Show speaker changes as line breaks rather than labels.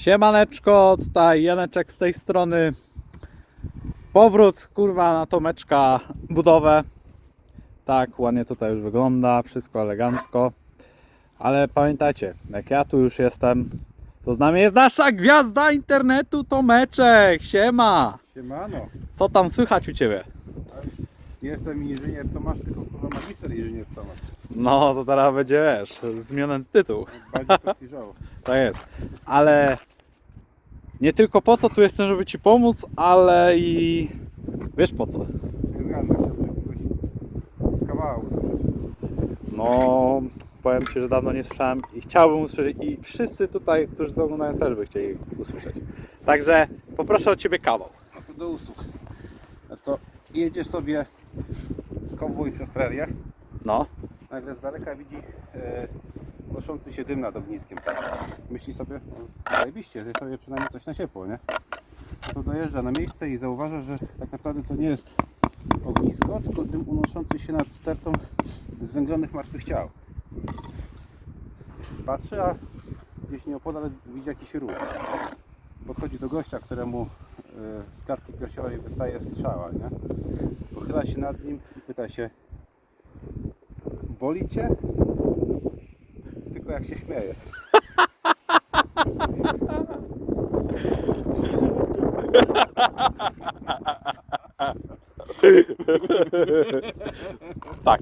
Siemaneczko, tutaj Janeczek z tej strony. Powrót kurwa na Tomeczka budowę. Tak, ładnie tutaj już wygląda, wszystko elegancko. Ale pamiętajcie, jak ja tu już jestem, to z nami jest nasza gwiazda internetu Tomeczek. Siema!
Siemano.
Co tam słychać u Ciebie?
Nie jestem inżynier Tomasz, tylko kurwa magister inżynier Tomasz.
No to teraz będzie, wiesz, zmieniony tytuł.
Bardziej prestiżowo.
Tak jest. Ale nie tylko po to tu jestem, żeby Ci pomóc, ale i wiesz po co?
Nie zgadnę, chciałbym jakiegoś usłyszeć.
No, powiem Ci, że dawno nie słyszałem i chciałbym usłyszeć i wszyscy tutaj, którzy to oglądają też by chcieli usłyszeć. Także poproszę o Ciebie kawał.
No to do usług. No to jedziesz sobie kowbój przez prerię,
No,
nagle z daleka widzi e, noszący się dym nad ogniskiem. Tak? Myśli sobie, no, zajebiście, jest sobie przynajmniej coś na ciepło, nie? To dojeżdża na miejsce i zauważa, że tak naprawdę to nie jest ognisko, tylko dym unoszący się nad stertą zwęglonych martwych ciał. Patrzy, a gdzieś nieopodal widzi jakiś ruch. Podchodzi do gościa, któremu e, z klatki piersiowej wystaje strzała, nie? Pochyla się nad nim i pyta się Boli cię? Tylko jak się śmieje.
tak.